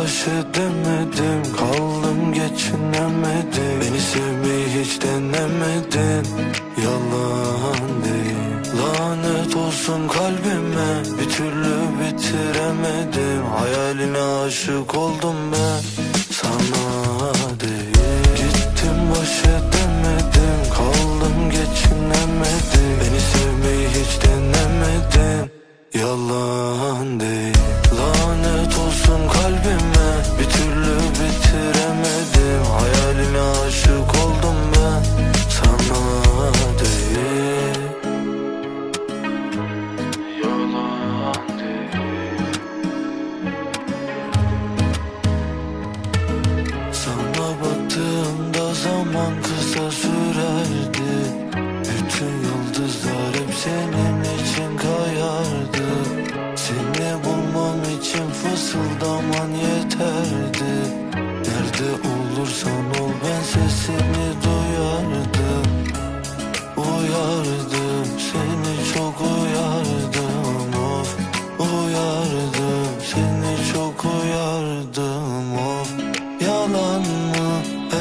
baş edemedim Kaldım geçinemedim. Beni sevmeyi hiç denemedin. Yalan değil. Lanet olsun kalbime Bir türlü bitiremedim. Hayaline aşık oldum ben zaman kısa sürerdi. Bütün yıldızlar hep senin için kayardı. Seni bulmam için fısıldaman yeterdi. Nerede olursan ol ben sesim.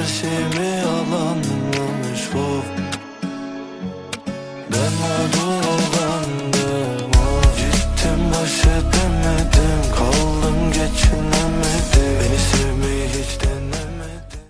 şeyimi yalanlamış hop Ben mağdur